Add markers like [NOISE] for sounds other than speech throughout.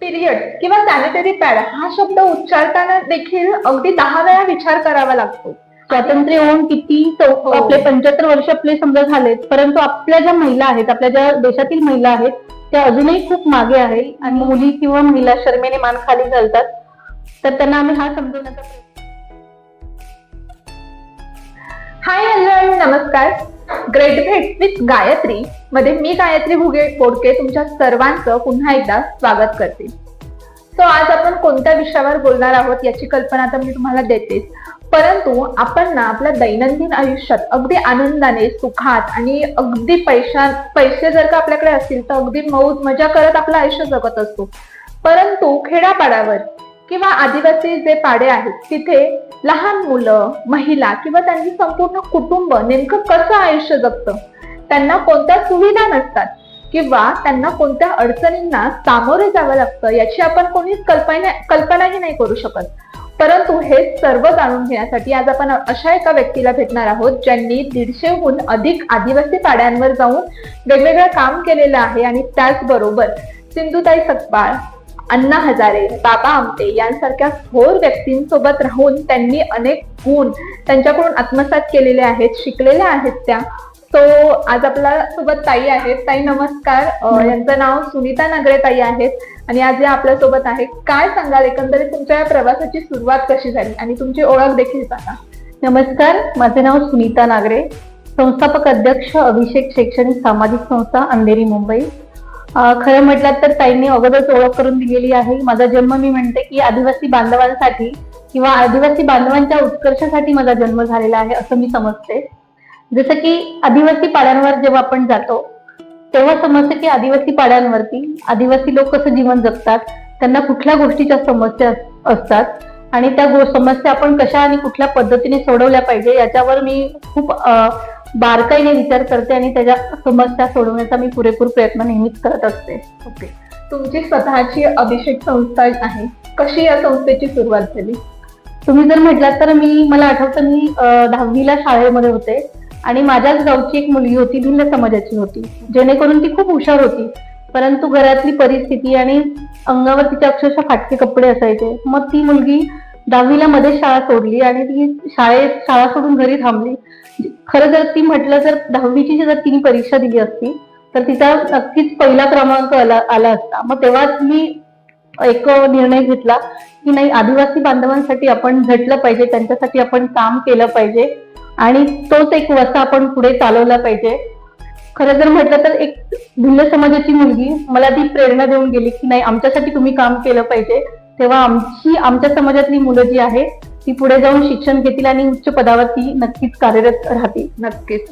Period किंवा sanitary pad हा शब्द उच्चारताना देखील अगदी दहा वेळा विचार करावा लागतो. स्वातंत्र्य होऊन किती चौ- हो. आपले पंच्याहत्तर वर्ष आपले समजा झालेत परंतु आपल्या ज्या महिला आहेत आपल्या ज्या देशातील महिला आहेत त्या अजूनही खूप मागे आहे आणि मुली किंवा महिला शर्मेने मान खाली घालतात. तर त्यांना आम्ही हा समजवण्याचा प्रयत्न हाय हॅलो नमस्कार. ग्रेट भेट विथ गायत्री. मध्ये मी गायत्री भुगे बोडके तुमच्या सर्वांचं पुन्हा एकदा स्वागत करते. सो आज आपण कोणत्या विषयावर बोलणार आहोत याची कल्पना तर मी तुम्हाला देतेच. परंतु आपण ना आपल्या दैनंदिन आयुष्यात अगदी आनंदाने सुखात आणि अगदी पैशा पैसे जर का आपल्याकडे असतील तर अगदी मौज मजा करत आपलं आयुष्य जगत असतो. परंतु खेड्यापाड्यावर किंवा आदिवासी जे पाडे आहेत तिथे लहान मुलं महिला किंवा त्यांची संपूर्ण कुटुंब नेमकं कसं आयुष्य जगतं? त्यांना कोणत्या सुविधा नसतात? किंवा त्यांना कोणत्या अडचणींना सामोरे जावं लागतं? याची आपण कोणीच कल्पना कल्पनाही नाही करू शकत. परंतु हे सर्व जाणून घेण्यासाठी आज आपण अशा एका व्यक्तीला भेटणार आहोत ज्यांनी दीडशेहून अधिक आदिवासी पाड्यांवर जाऊन वेगवेगळं काम केलेलं आहे आणि त्याचबरोबर सिंधुताई सकपाळ अण्णा हजारे बाबा आमटे यांसारख्या थोर व्यक्तींसोबत राहून त्यांनी अनेक गुण त्यांच्याकडून आत्मसात केलेले आहेत शिकलेल्या आहेत त्या. तो आज आपल्यासोबत ताई आहेत. ताई नमस्कार. यांचं नाव सुनीता नागरे ताई आहेत. आणि आज या आपल्यासोबत आहे. काय सांगाल? एकंदरीत तुमच्या या प्रवासाची सुरुवात कशी झाली? आणि तुमची ओळख देखील सांगा. नमस्कार. माझे नाव सुनीता नागरे संस्थापक अध्यक्ष अभिषेक शैक्षणिक सामाजिक संस्था अंधेरी मुंबई. खरं म्हटलं तर ताईंनी अगोदरच ओळख करून दिलेली आहे. माझा जन्म मी म्हणते की आदिवासी बांधवांसाठी किंवा आदिवासी बांधवांच्या उत्कर्षासाठी माझा जन्म झालेला आहे असं मी समजते. जसं की आदिवासी पाड्यांवर जेव्हा आपण जातो तेव्हा समजतं की आदिवासी पाड्यांवरती आदिवासी लोक कसं जीवन जगतात त्यांना कुठल्या गोष्टीच्या समस्या असतात आणि त्या समस्या आपण कशा आणि कुठल्या पद्धतीने सोडवल्या पाहिजे याच्यावर मी खूप बारकाईने विचार करते आणि त्याच्या समस्या सोडवण्याचा मी पुरेपूर प्रयत्न नेहमीच करत असते. ओके. तुमची स्वतःची अभिषेक संस्था आहे. कशी या संस्थेची सुरुवात झाली? तुम्ही जर म्हटलात तर मी मला आठवतं मी दहावीला शाळेमध्ये होते आणि माझ्याच गावची एक मुलगी होती भिल्ल समाजाची होती. जेणेकरून ती खूप हुशार होती. परंतु घरातली परिस्थिती आणि अंगावर तिच्या अक्षरशः फाटके कपडे असायचे. मग ती मुलगी दहावीला मध्ये शाळा सोडली आणि ती शाळेत शाळा सोडून घरी थांबली. खरं जर ती म्हटलं तर दहावीची जर तिने परीक्षा दिली असती तर तिचा नक्कीच पहिला क्रमांक आला आला असता. मग तेव्हाच मी एक निर्णय घेतला की नाही आदिवासी बांधवांसाठी आपण झटलं पाहिजे त्यांच्यासाठी आपण काम केलं पाहिजे आणि तोच एक वसा आपण पुढे चालवला पाहिजे. खरं जर म्हटलं तर एक भिल्ल समाजाची मुलगी मला ती प्रेरणा देऊन गेली की नाही आमच्यासाठी तुम्ही काम केलं पाहिजे. तेव्हा आमची आमच्या समाजातली मुलं जी आहेत ती पुढे जाऊन शिक्षण घेतील आणि उच्च पदावर ती नक्कीच कार्यरत राहतील. नक्कीच.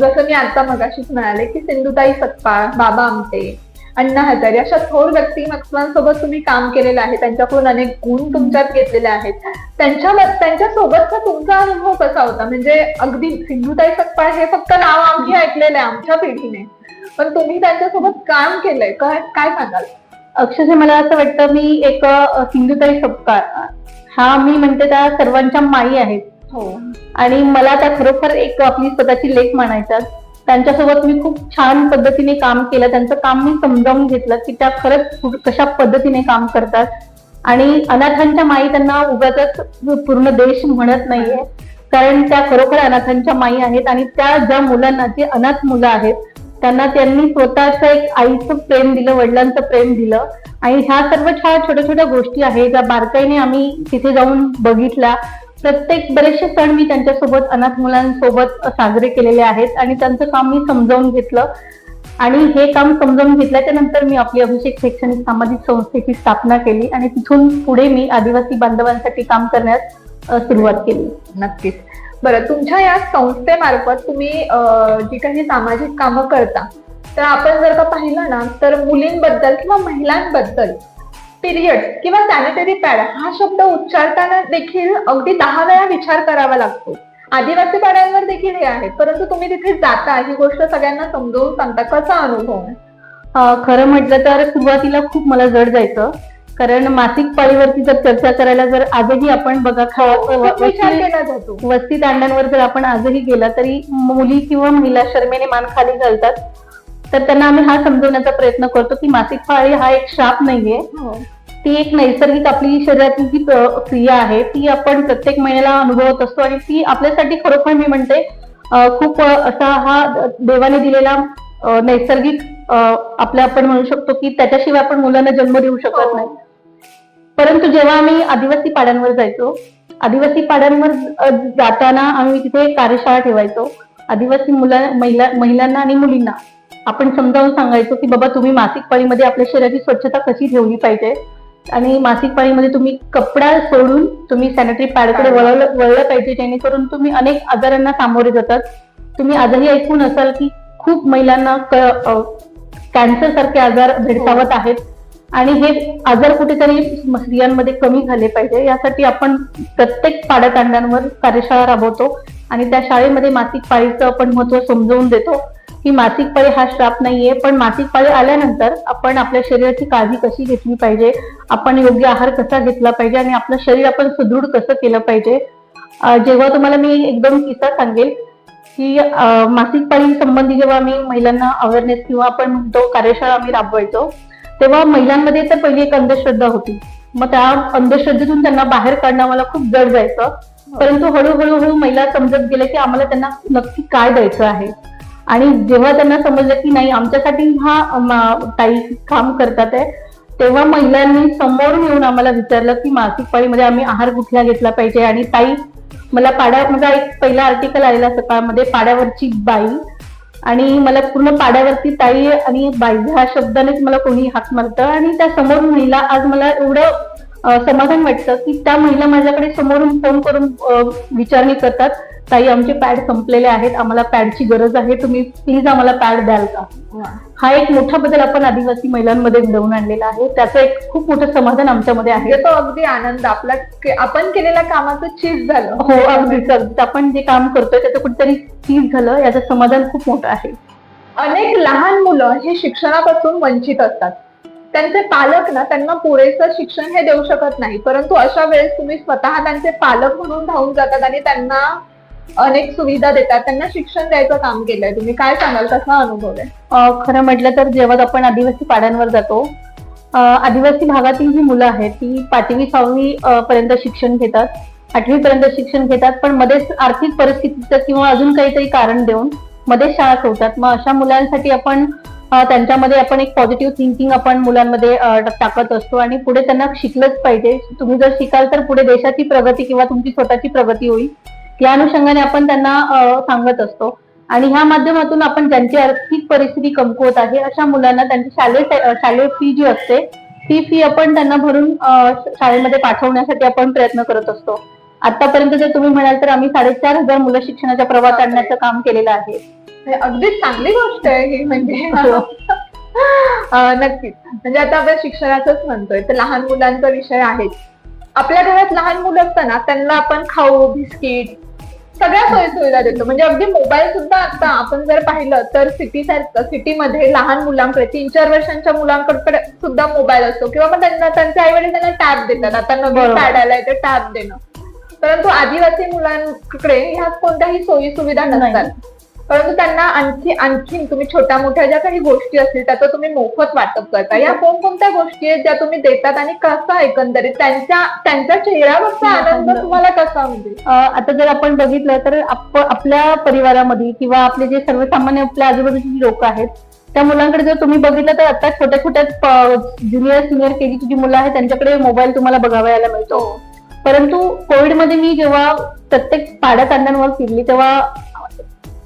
जसं मी आता मगाशीच म्हणाले की सिंधुताई सत्पाळ बाबा आमटे अण्णा हजारे अशा थोर व्यक्तिमत्वांसोबत तुम्ही काम केलेलं आहे. त्यांच्याकडून अनेक गुण तुमच्यात घेतलेले आहेत. त्यांच्या त्यांच्यासोबतचा तुमचा अनुभव कसा होता? म्हणजे अगदी सिंधुताई सत्पाळ हे फक्त नाव आम्ही ऐकलेलं आहे आमच्या पिढीने. पण तुम्ही त्यांच्यासोबत काम केलंय. काय काय सांगाल? अक्षरशः मला असं वाटतं मी एक सिंधुताई सपकाळ. हा मी म्हणते त्या सर्वांच्या माई आहेत. हो. आणि मला त्या खरोखर एक आपली स्वतःची लेख मानायच्यात त्यांच्यासोबत मी खूप छान पद्धतीने काम केलं. त्यांचं काम मी समजावून घेतलं की त्या खरंच कशा पद्धतीने काम करतात. आणि अनाथांच्या माई त्यांना उगाच पूर्ण देश म्हणत नाहीये. कारण त्या खरोखर अनाथांच्या माई आहेत आणि त्या ज्या मुलांना जे अनाथ मुलं आहेत त्यांना त्यांनी स्वतःचं एक आईचं प्रेम दिलं वडिलांचं प्रेम दिलं. आणि ह्या सर्व छान छोट्या छोट्या गोष्टी आहेत ज्या बारकाईने आम्ही तिथे जाऊन बघितल्या. प्रत्येक बरेचसे सण मी त्यांच्यासोबत अनाथ मुलांसोबत साजरे केलेले आहेत आणि त्यांचं काम मी समजावून घेतलं. आणि हे काम समजावून घेतल्याच्या नंतर मी आपली अभिषेक शैक्षणिक सामाजिक संस्थेची स्थापना केली आणि तिथून पुढे मी आदिवासी बांधवांसाठी काम करण्यास सुरुवात केली. नक्कीच. बरं तुमच्या या संस्थेमार्फत तुम्ही जी काही सामाजिक कामं करता तर आपण जर का पाहिलं ना तर मुलींबद्दल किंवा महिलांबद्दल पिरियड किंवा सॅनिटरी पॅड हा शब्द उच्चारताना देखील अगदी दहा वेळा विचार करावा लागतो. आदिवासी पाड्यांवर देखील हे आहे परंतु तुम्ही तिथे जाता ही गोष्ट सगळ्यांना समजवून सांगता कसा अनुभव खरं म्हटलं तर सुरुवातीला खूप मला जड जायचं. कारण मासिक पाळीवरती जर चर्चा करायला जर आजही आपण बघा केला जातो. वस्ती तांड्यांवर जर आपण आजही गेला तरी मुली किंवा महिला शर्मेने मान खाली घालतात. तर त्यांना आम्ही हा समजवण्याचा प्रयत्न करतो की मासिक पाळी हा एक श्राप नाहीये. ती एक नैसर्गिक आपली शरीरातली जी क्रिया आहे ती आपण प्रत्येक महिन्याला अनुभवत असतो आणि ती आपल्यासाठी खरोखर मी म्हणते खूप असा हा देवाने दिलेला नैसर्गिक आपल्या आपण म्हणू शकतो की त्याच्याशिवाय आपण मुलांना जन्म देऊ शकत हो. नाही. परंतु जेव्हा आम्ही आदिवासी पाड्यांवर जायचो आदिवासी पाड्यांवर जाताना आम्ही तिथे कार्यशाळा ठेवायचो. आदिवासी मुला महिला महिलांना आणि मुलींना. आपण समजावून सांगायचो की बाबा तुम्ही मासिक पाळीमध्ये आपल्या शरीराची स्वच्छता कशी ठेवली पाहिजे? आणि मासिक पाळीमध्ये तुम्ही कपडा सोडून तुम्ही सॅनिटरी पॅडकडे वळवलं वळलं पाहिजे जेणेकरून तुम्ही अनेक आजारांना सामोरे जातात. तुम्ही आजही ऐकून असाल की खूप महिलांना कॅन्सर सारखे आजार भेडसावत आहेत. आणि हे आजार कुठेतरी स्त्रियांमध्ये कमी झाले पाहिजे. यासाठी आपण प्रत्येक पाड्यातांड्यांवर कार्यशाळा राबवतो आणि त्या शाळेमध्ये मासिक पाळीचं आपण महत्त्व समजवून देतो की मासिक पाळी हा श्राप नाहीये पण मासिक पाळी आल्यानंतर आपण आपल्या शरीराची काळजी कशी घेतली पाहिजे आपण योग्य आहार कसा घेतला पाहिजे आणि आपलं शरीर आपण सुदृढ कसं केलं पाहिजे. जेव्हा तुम्हाला मी एकदम किस्सा सांगेल की मासिक पाळी संबंधी जेव्हा आम्ही महिलांना अवेअरनेस किंवा आपण म्हणतो कार्यशाळा आम्ही राबवायचो तेव्हा महिलांमध्ये तर पहिली एक अंधश्रद्धा होती. मग त्या अंधश्रद्धेतून त्यांना बाहेर काढणं मला खूप जड जायचं. परंतु हळूहळू हळू महिला समजत गेल्या की आम्हाला त्यांना नक्की काय द्यायचं आहे. आणि जेव्हा त्यांना समजलं की नाही आमच्यासाठी हा ताई काम करतात आहे तेव्हा महिलांनी समोरून येऊन आम्हाला विचारलं की मासिक पाळीमध्ये आम्ही आहार कुठला घेतला पाहिजे? आणि ताई मला पाड्या माझा एक पहिला आर्टिकल आलेला सकाळमध्ये पाड्यावरची बाई. आणि मला पूर्ण पाड्यावरती ताई आणि बाई ह्या शब्दानेच मला कोणी हाक मारतं. आणि त्या समोर महिला आज मला एवढं समाधान वाटतं की त्या महिला माझ्याकडे समोरून फोन करून विचारणी करतात. ताई आमचे पॅड संपलेले आहेत. आम्हाला पॅडची गरज आहे. तुम्ही प्लीज आम्हाला पॅड द्याल का? हा. एक मोठा बदल आपण आदिवासी महिलांमध्ये घडवून आणलेला आहे. त्याचं एक खूप मोठं समाधान आमच्यामध्ये आहे. तो अगदी आनंद. आपला के- आपण केलेल्या कामाचं चीज झालं. हो अगदीच अगदीच आपण जे काम करतोय त्याचं कुठेतरी चीज झालं. याचं समाधान खूप मोठं आहे. अनेक लहान मुलं हे शिक्षणापासून वंचित असतात. त्यांचे पालक ना त्यांना पुरेसं शिक्षण हे देऊ शकत नाही. परंतु अशा वेळेस तुम्ही स्वतः त्यांचे पालक म्हणून धावून जातात आणि त्यांना अनेक सुविधा देतात. त्यांना शिक्षण द्यायचं काम केलंय. तुम्ही काय सांगाल? कसा अनुभव आहे? खरं म्हटलं तर जेव्हा आपण आदिवासी पाड्यांवर जातो आदिवासी भागातील जी मुलं आहेत ती पाचवी सहावी पर्यंत शिक्षण घेतात. आठवी पर्यंत शिक्षण घेतात पण मध्येच आर्थिक परिस्थितीचं किंवा अजून काहीतरी कारण देऊन मध्येच शाळा सोडतात. मग अशा मुलांसाठी आपण त्यांच्यामध्ये आपण एक पॉझिटिव्ह थिंकिंग आपण मुलांमध्ये टाकत असतो आणि पुढे त्यांना शिकलंच पाहिजे. तुम्ही जर शिकाल तर पुढे देशाची प्रगती किंवा तुमची स्वतःची प्रगती होईल. या अनुषंगाने आपण त्यांना सांगत असतो. आणि ह्या माध्यमातून आपण ज्यांची आर्थिक परिस्थिती कमकुवत आहे अशा मुलांना त्यांची शालेय शालेय फी जी असते ती फी आपण त्यांना भरून शाळेमध्ये पाठवण्यासाठी आपण प्रयत्न करत असतो. आतापर्यंत जर तुम्ही म्हणाल तर आम्ही साडेचार हजार मुलं शिक्षणाच्या प्रवाहात आणण्याचं काम केलेलं आहे. अगदीच चांगली गोष्ट आहे ही म्हणजे हो. नक्कीच. म्हणजे आता आपण शिक्षणाचंच म्हणतोय तर लहान मुलांचा विषय आहेच. आपल्या घरात लहान मुलं असताना त्यांना आपण खाऊ बिस्किट सगळ्या सोयी सुविधा देतो. म्हणजे अगदी मोबाईल सुद्धा आता आपण जर पाहिलं तर सिटी सिटीमध्ये लहान मुलांकडे तीन चार वर्षांच्या मुलांकडे सुद्धा मोबाईल असतो. किंवा मग त्यांना त्यांचे आई वडील त्यांना टॅब देतात. आता नवीन. पॅड आलाय तर टॅब देणं. परंतु आदिवासी मुलांकडे ह्या कोणत्याही सोयी सुविधा. नसतात. परंतु त्यांना आणखी आणखीन तुम्ही छोट्या मोठ्या ज्या काही गोष्टी असतील त्याचं तुम्ही मोफत वाटप करता या कोणकोणत्या गोष्टी आहेत ज्या तुम्ही देतात आणि कसा एकंदरीत त्यांच्या त्यांच्या चेहऱ्यावरचा आनंद तुम्हाला कसा अं, आता जर आपण बघितलं तर आप- आपल्या परिवारामध्ये किंवा आपले जे सर्वसामान्य आपल्या आजूबाजूची जी लोक आहेत त्या मुलांकडे जर तुम्ही बघितलं तर आता छोट्या छोट्या ज्युनियर सिनियर केजीची जी मुलं आहेत त्यांच्याकडे मोबाईल तुम्हाला बघावयाला मिळतो. परंतु कोविडमध्ये मी जेव्हा प्रत्येक पाड्या तांड्यांवर फिरली तेव्हा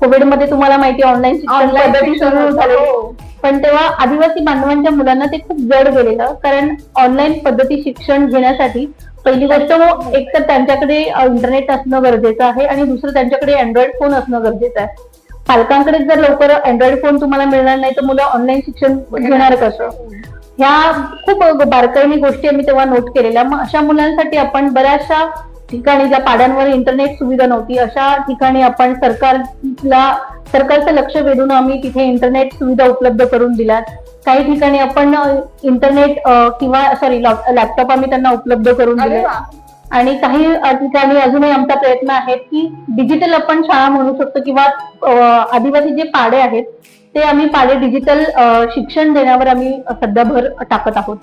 कोविडमध्ये तुम्हाला माहिती ऑनलाईन सुरू झाली. हो. पण तेव्हा आदिवासी बांधवांच्या मुलांना ते खूप जड गेलेलं कारण ऑनलाईन पद्धती शिक्षण घेण्यासाठी पहिली गोष्ट मग एक तर त्यांच्याकडे इंटरनेट असणं गरजेचं आहे आणि दुसरं त्यांच्याकडे अँड्रॉइड फोन असणं गरजेचं आहे. पालकांकडे जर लवकर अँड्रॉइड फोन तुम्हाला मिळणार नाही तर मुलं ऑनलाईन शिक्षण घेणार कसं? ह्या खूप बारकाईने गोष्टी आम्ही तेव्हा नोट केलेल्या. मग अशा मुलांसाठी आपण बऱ्याचशा ठिकाणी ज्या पाड्यांवर इंटरनेट सुविधा नव्हती अशा ठिकाणी आपण सरकारला सरकारचं लक्ष वेधून आम्ही तिथे इंटरनेट सुविधा उपलब्ध करून दिल्यात. काही ठिकाणी आपण इंटरनेट किंवा सॉरी लॅपटॉप आम्ही त्यांना उपलब्ध करून दिले आणि काही ठिकाणी अजूनही आमचा प्रयत्न आहे की डिजिटल आपण शाळा म्हणू शकतो किंवा आदिवासी जे पाडे आहेत ते आम्ही पाडे डिजिटल शिक्षण देण्यावर आम्ही सध्या भर टाकत आहोत.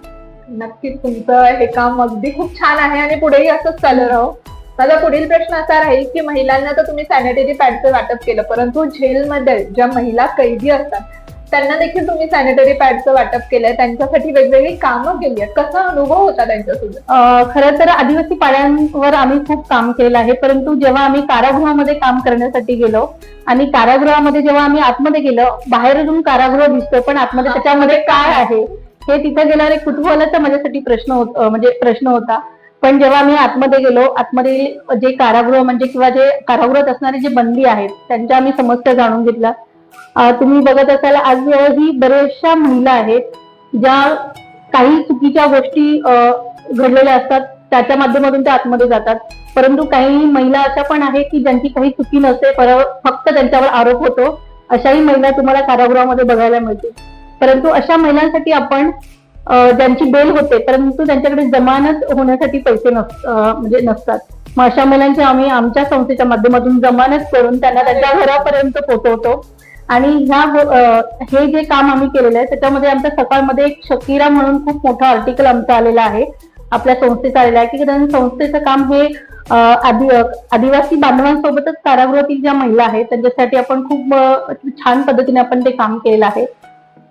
नक्कीच तुमचं हे काम अगदी खूप छान आहे आणि पुढेही असंच चालू राहो. माझा पुढील प्रश्न असा राहील की महिलांना तर तुम्ही सॅनिटरी पॅडचं वाटप केलं परंतु जेलमध्ये ज्या महिला कैदी असतात त्यांना देखील तुम्ही सॅनिटरी पॅडचं वाटप केलंय. त्यांच्यासाठी वेगवेगळी कामं केली आहेत. कसा अनुभव होता त्यांच्यासोबत? खरं तर आदिवासी पाड्यांवर आम्ही खूप काम केलं आहे परंतु जेव्हा आम्ही कारागृहामध्ये काम करण्यासाठी गेलो आणि कारागृहामध्ये जेव्हा आम्ही आतमध्ये गेलो बाहेरून कारागृह दिसतो पण आतमध्ये. त्याच्यामध्ये काय? आहे? हे तिथे गेल्यावर एक कुतूहलाचा माझ्यासाठी प्रश्न होत म्हणजे प्रश्न होता. पण जेव्हा मी आतमध्ये गेलो आतमध्ये जे कारागृह म्हणजे किंवा जे कारागृहात असणारे जे बंदी आहेत त्यांच्या आम्ही समस्या जाणून घेतल्या. तुम्ही बघत असाल आज ही बऱ्याचशा महिला आहेत ज्या काही चुकीच्या गोष्टी घडलेल्या असतात त्याच्या माध्यमातून त्या आतमध्ये जातात. परंतु काही महिला अशा पण आहेत की ज्यांची काही चुकी नसते पर फक्त त्यांच्यावर आरोप होतो. अशाही महिला तुम्हाला कारागृहामध्ये बघायला मिळतील. परंतु अशा महिलांसाठी आपण ज्यांची बेल होते परंतु त्यांच्याकडे जमानत होण्यासाठी पैसे नस म्हणजे नसतात. मग अशा महिलांची आम्ही आमच्या संस्थेच्या माध्यमातून जमानत करून त्यांना त्यांच्या घरापर्यंत पोहोचवतो. आणि ह्या हे जे काम आम्ही केलेलं आहे त्याच्यामध्ये आमच्या सकाळमध्ये एक शकीरा म्हणून खूप मोठा आर्टिकल आमचा आलेला आहे. आपल्या संस्थेचा आलेलं आहे. की कारण संस्थेचं काम हे आदि आदिवासी बांधवांसोबतच कारागृहातील ज्या महिला आहेत त्यांच्यासाठी आपण खूप छान पद्धतीने आपण ते काम केलेलं आहे.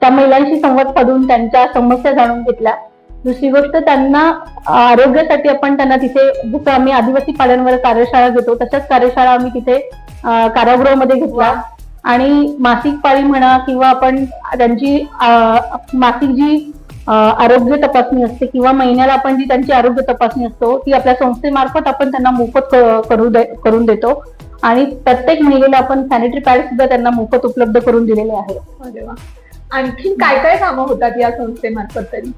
त्या महिलांशी संवाद साधून त्यांच्या समस्या जाणून घेतल्या. दुसरी गोष्ट त्यांना आरोग्यासाठी आपण त्यांना तिथे जसं आम्ही आदिवासी पाड्यांवर कार्यशाळा घेतो तशाच कार्यशाळा आम्ही तिथे कारागृहामध्ये घेतल्या. आणि मासिक पाळी म्हणा किंवा आपण त्यांची मासिक जी आरोग्य तपासणी असते किंवा महिन्याला आपण जी त्यांची आरोग्य तपासणी असतो ती आपल्या संस्थेमार्फत आपण त्यांना मोफत करू दे- करून देतो. आणि प्रत्येक महिलेला आपण सॅनिटरी पॅड सुद्धा त्यांना मोफत उपलब्ध करून दिलेले आहे. आणखी काय काय कामं होतात या संस्थेमार्फत तरी?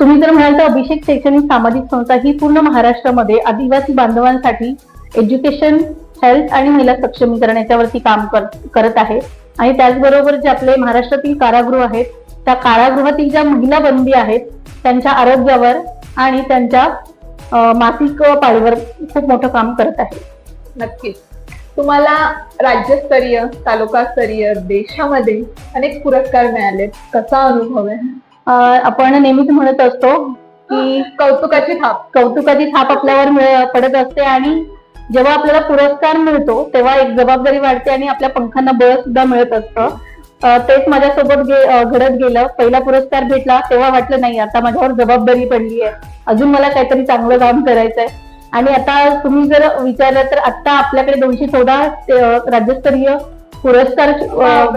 तुम्ही जर म्हणाल तर अभिषेक शैक्षणिक सामाजिक संस्था ही पूर्ण महाराष्ट्रामध्ये आदिवासी बांधवांसाठी एज्युकेशन हेल्थ आणि महिला सक्षमीकरण याच्यावरती काम कर- करत आहे. आणि त्याचबरोबर जे आपले महाराष्ट्रातील कारागृह आहेत त्या कारागृहातील ज्या महिला बंदी आहेत त्यांच्या आरोग्यावर आणि त्यांच्या मासिक पाळीवर खूप मोठं काम करत आहे. नक्कीच. तुम्हाला राज्यस्तरीय तालुकास्तरीय देशामध्ये अनेक पुरस्कार मिळालेत कसा अनुभव आहे? आपण नेहमीच म्हणत असतो की कौतुकाची थाप. कौतुकाची थाप आपल्यावर पडत असते आणि जेव्हा आपल्याला पुरस्कार मिळतो तेव्हा एक जबाबदारी वाढते आणि आपल्या पंखांना बळ सुद्धा मिळत असतं. तेच माझ्यासोबत घडत गेलं. पहिला पुरस्कार भेटला तेव्हा वाटलं नाही आता माझ्यावर जबाबदारी पडली आहे अजून मला काहीतरी चांगलं काम करायचंय. आणि आता तुम्ही जर विचारलं तर आता आपल्याकडे दोनशे चौदा राज्यस्तरीय पुरस्कार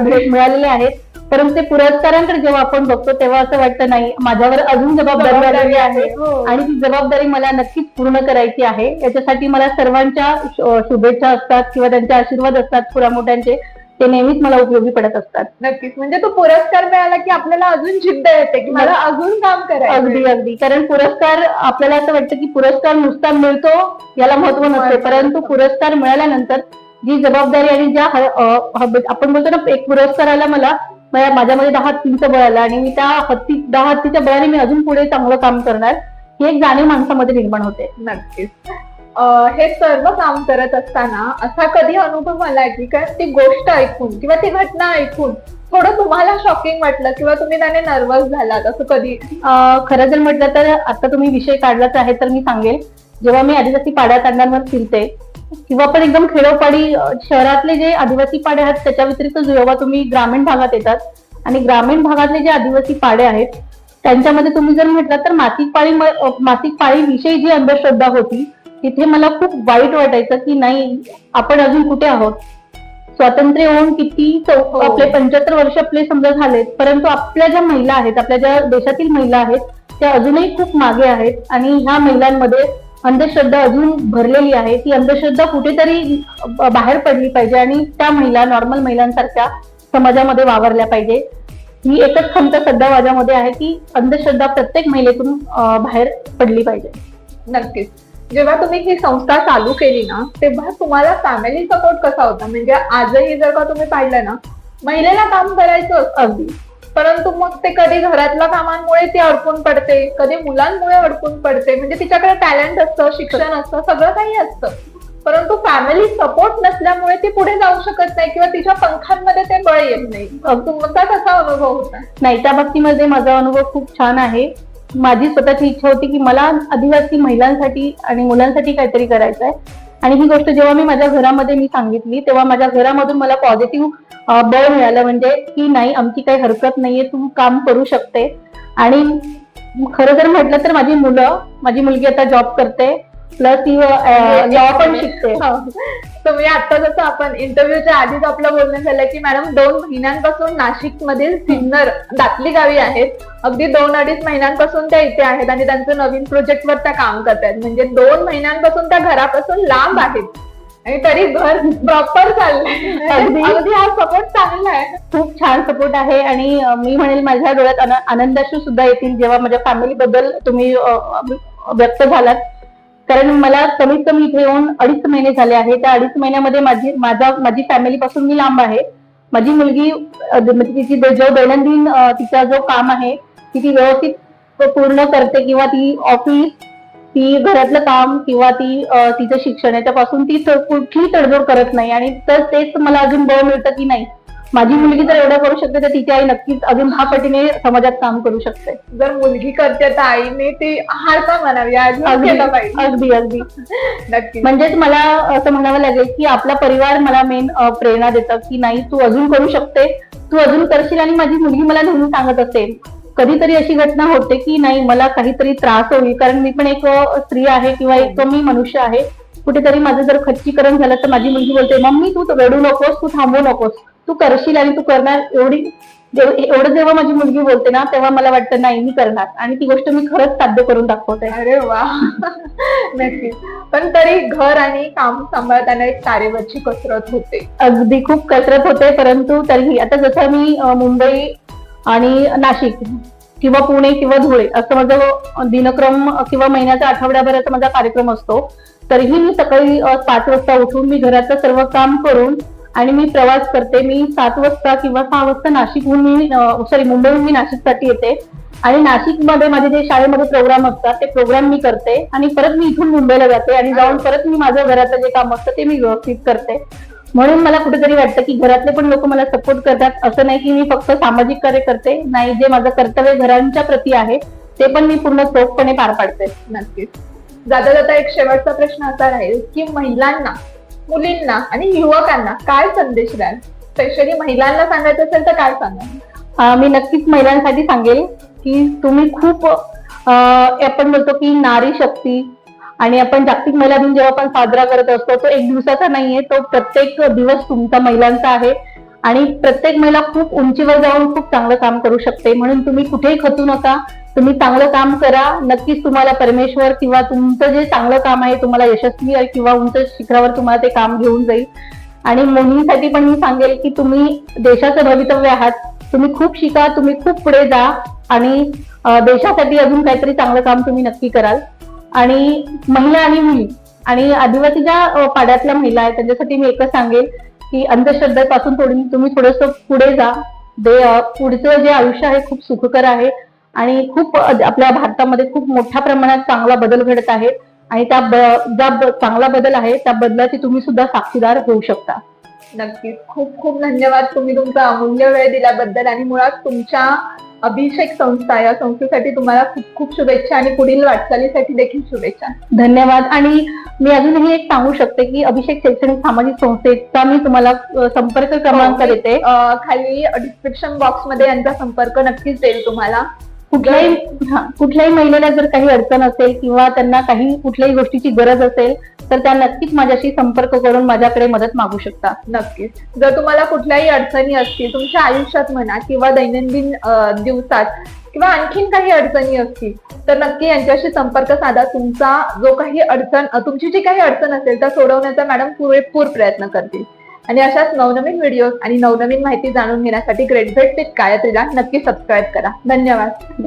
मिळालेले आहेत. परंतु ते पुरस्कारांकडे जेव्हा आपण बघतो तेव्हा असं वाटतं नाही माझ्यावर अजून जबाबदारी आलेली आहे. हो. आणि ती जबाबदारी मला नक्कीच पूर्ण करायची आहे. याच्यासाठी मला सर्वांच्या शुभेच्छा असतात किंवा त्यांचे आशीर्वाद असतात पुरा मोठ्यांचे ते नेहमीच मला उपयोगी पडत असतात. नक्कीच. म्हणजे तो पुरस्कार मिळाला की आपल्याला अजून जिद्द येते की मला अजून काम करायचं अगदी अगदी. कारण पुरस्कार आपल्याला असं वाटतं की पुरस्कार नुसता मिळतो याला महत्त्व नसते. परंतु. पुरस्कार मिळाल्यानंतर जी जबाबदारी आणि ज्या आपण बोलतो ना एक पुरस्कार आला मला माझ्या- माझ्यामध्ये दहा हत्तींचं बळ आलं आणि मी त्या हत्ती दहा हत्तीच्या बळाने मी अजून पुढे चांगलं काम करणार ही एक जाणीव माणसामध्ये निर्माण होते. नक्कीच. हे सर्व काम करत असताना असा कधी अनुभव आला की काय ती गोष्ट ऐकून किंवा ती घटना ऐकून थोडं तुम्हाला शॉकिंग वाटलं किंवा तुम्ही त्याने नर्वस झालात असं कधी? खरं जर म्हटलं तर आता तुम्ही विषय काढलाच आहे तर मी सांगेल. जेव्हा मी आदिवासी पाड्या तांड्यांवर फिरते किंवा पण एकदम खेडोपाडी शहरातले जे आदिवासी पाडे आहेत त्याच्या व्यतिरिक्त जेव्हा तुम्ही ग्रामीण भागात येतात आणि ग्रामीण भागातले जे आदिवासी पाडे आहेत त्यांच्यामध्ये तुम्ही जर म्हटलं तर मासिक पाळी म- पाळीविषयी मासिक जी अंधश्रद्धा होती तिथे मला खूप वाईट वाटायचं की नाही आपण अजून कुठे आहोत? स्वातंत्र्य होऊन किती हो. आपले पंच्याहत्तर वर्ष आपले समजा झालेत परंतु आपल्या ज्या महिला आहेत आपल्या ज्या देशातील महिला आहेत त्या अजूनही खूप मागे आहेत आणि ह्या महिलांमध्ये अंधश्रद्धा अजून भरलेली आहे. ती अंधश्रद्धा कुठेतरी बाहेर पडली पाहिजे आणि त्या महिला नॉर्मल महिलांसारख्या समाजामध्ये वावरल्या पाहिजे. ही एकच खंत सध्या माझ्यामध्ये आहे की अंधश्रद्धा प्रत्येक महिलेतून बाहेर पडली पाहिजे. नक्कीच. जेव्हा तुम्ही ही संस्था चालू केली ना तेव्हा तुम्हाला फॅमिली सपोर्ट कसा होता? म्हणजे आजही जर का तुम्ही पाहिलं ना महिलेला काम करायचं अगदी. परंतु मग ते कधी घरातल्या कामांमुळे ती अडकून पडते कधी मुलांमुळे अडकून पडते. म्हणजे तिच्याकडे टॅलेंट असतं शिक्षण असतं सगळं काही असतं. परंतु फॅमिली सपोर्ट नसल्यामुळे ती पुढे जाऊ शकत नाही किंवा तिच्या पंखांमध्ये ते बळ येत नाही. तुमचा कसा अनुभव होता? नाही त्या बाबतीमध्ये माझा अनुभव खूप छान आहे. माझी स्वतःची इच्छा होती की मला आदिवासी महिलांसाठी आणि मुलांसाठी काहीतरी करायचं आहे आणि ही गोष्ट जेव्हा मी माझ्या घरामध्ये मी सांगितली तेव्हा माझ्या घरामधून मला पॉझिटिव्ह बळ मिळालं. म्हणजे की नाही आमची काही हरकत नाहीये तू काम करू शकते. आणि खरं जर म्हटलं तर माझी मुलं माझी मुलगी आता जॉब करते. प्लस लॉ पण शिकते. हो. तुम्ही आता जसं आपण इंटरव्ह्यूच्या आधीच आपलं बोलणं झालं की मॅडम दोन महिन्यांपासून नाशिक मधील सिन्नर दातली गावी आहेत. अगदी दोन अडीच महिन्यांपासून त्या इथे आहेत आणि त्यांचं नवीन प्रोजेक्टवर त्या काम करतायत. म्हणजे दोन महिन्यांपासून त्या घरापासून लांब आहेत. आणि तरी घर प्रॉपर चाललंय. अगदी. हा सपोर्ट चांगला आहे. खूप छान सपोर्ट आहे आणि मी म्हणेल माझ्या डोळ्यात आन- आनंदाश्रू सुद्धा येतील जेव्हा माझ्या फॅमिली बद्दल तुम्ही व्यक्त झालात. कारण मला कमीत कमी इथे येऊन अडीच महिने झाले आहे. त्या अडीच महिन्यामध्ये माझी माझा माझी फॅमिली पासून मी लांब आहे. माझी मुलगी म्हणजे तिची जो दैनंदिन तिचा जो काम आहे ती ती व्यवस्थित पूर्ण करते किंवा ती ऑफिस ती घरातलं काम किंवा ती तिचं शिक्षण याच्यापासून ती कुठली कुठलीही तडजोड करत नाही. आणि तर तेच मला अजून बळ मिळतं की नाही माझी मुलगी जर एवढं करू शकते तर तिची आई नक्कीच अजून दहा पटीने समाजात काम करू शकते. जर मुलगी करते तर आईने ती हार का म्हणावी अगदी अगदी अगदी. नक्की म्हणजेच मला असं म्हणावं लागेल की आपला परिवार मला मेन प्रेरणा देतं की नाही तू अजून करू शकते तू अजून करशील आणि माझी मुलगी मला नेहमी सांगत असेल कधीतरी अशी घटना होते की नाही मला काहीतरी त्रास होईल कारण मी पण एक स्त्री आहे किंवा एक मी मनुष्य आहे. कुठेतरी माझं जर खच्चीकरण झालं तर माझी मुलगी बोलते मम्मी तू रडू नकोस तू थांबू नकोस. तू करशील आणि तू करणार एवढी एवढं जेव्हा माझी मुलगी बोलते ना तेव्हा मला वाटतं नाही मी करणार. आणि ती गोष्ट मी खरंच साध्य करून दाखवते. अरे वा. [LAUGHS] नक्कीच. पण तरी घर आणि काम सांभाळताना एक तारेवरची कसरत होते. अगदी खूप कसरत होते परंतु तरीही आता जसं मी मुंबई आणि नाशिक किंवा पुणे किंवा धुळे असं माझं दिनक्रम किंवा महिन्याचा आठवड्याभराचा माझा कार्यक्रम असतो तरीही मी सकाळी पाच वाजता उठून मी घराचं सर्व काम करून आणि मी प्रवास करते. मी सात वाजता किंवा सहा वाजता नाशिकहून मी सॉरी मुंबईहून मी नाशिकसाठी येते. आणि नाशिकमध्ये माझे जे शाळेमध्ये प्रोग्राम असतात ते प्रोग्राम मी करते. आणि परत मी इथून मुंबईला जाते आणि जाऊन परत मी माझं घराचं जे काम असतं ते मी व्यवस्थित करते. म्हणून मला कुठेतरी वाटतं की घरातले पण लोक मला सपोर्ट करतात. असं नाही की मी फक्त सामाजिक कार्य करते नाही जे माझं कर्तव्य घरांच्या प्रती आहे ते पण मी पूर्ण चोखपणे पार पाडते. नक्कीच. जाता जाता एक शेवटचा प्रश्न असा राहील की महिलांना मुलींना आणि युवकांना काय संदेश द्याल? स्पेशली महिलांना सांगायचं असेल तर काय सांगाल? मी नक्कीच महिलांसाठी सांगेल की तुम्ही खूप आपण बोलतो की नारी शक्ती आणि आपण जागतिक महिला दिन जेव्हा आपण साजरा करत असतो तो एक दिवसाचा नाहीये तो प्रत्येक दिवस तुमचा महिलांचा आहे. आणि प्रत्येक महिला खूप उंचीवर जाऊन खूप चांगलं काम करू शकते. म्हणून तुम्ही कुठेही खचू नका. तुम्ही चांगलं काम करा. नक्कीच तुम्हाला परमेश्वर किंवा तुमचं जे चांगलं काम आहे तुम्हाला यशस्वी आहे किंवा उंच शिखरावर तुम्हाला ते काम घेऊन जाईल. आणि मुलींसाठी पण मी सांगेल की तुम्ही देशाचं भवितव्य आहात. तुम्ही खूप शिका तुम्ही खूप पुढे जा आणि देशासाठी अजून काहीतरी चांगलं काम तुम्ही नक्की कराल. आणि महिला आणि मुली आणि आदिवासी ज्या पाड्यातल्या महिला आहेत त्यांच्यासाठी मी एकच सांगेल. की अंधश्रद्धेपासून थोडी तुम्ही थोडस पुढे जा. दे पुढचं जे आयुष्य आहे खूप सुखकर आहे आणि खूप आपल्या भारतामध्ये खूप मोठ्या प्रमाणात चांगला बदल घडत आहे आणि त्या ज्या चांगला बदल आहे त्या बदलाची तुम्ही सुद्धा साक्षीदार होऊ शकता. नक्कीच. खूप खूप धन्यवाद तुम्ही तुमचा अमूल्य वेळ दिल्याबद्दल आणि मुळात तुमच्या अभिषेक संस्था या संस्थेसाठी तुम्हाला खूप खूप शुभेच्छा आणि पुढील वाटचालीसाठी देखील शुभेच्छा. धन्यवाद. आणि मी अजूनही एक सांगू शकते की अभिषेक शैक्षणिक सामाजिक संस्थेचा मी तुम्हाला संपर्क क्रमांक हो, देते. खाली डिस्क्रिप्शन बॉक्समध्ये यांचा संपर्क नक्कीच देईल तुम्हाला. कुठल्याही हा, कुठल्याही महिलेला जर काही अडचण असेल किंवा त्यांना काही कुठल्याही गोष्टीची गरज असेल तर त्या नक्कीच माझ्याशी संपर्क करून माझ्याकडे मदत मागू शकतात नक्कीच. जर तुम्हाला कुठल्याही अडचणी असतील तुमच्या आयुष्यात म्हणा किंवा दैनंदिन दिवसात किंवा आणखीन काही अडचणी असतील तर नक्की यांच्याशी संपर्क साधा. तुमचा जो काही अडचण तुमची जी काही अडचण असेल त्या सोडवण्याचा मॅडम पुरेपूर प्रयत्न करतील. आणि अशाच नवनवीन व्हिडिओ आणि नवनवीन माहिती जाणून घेण्यासाठी ग्रेट भेट विथ गायत्रीला नक्की सबस्क्राईब करा. धन्यवाद.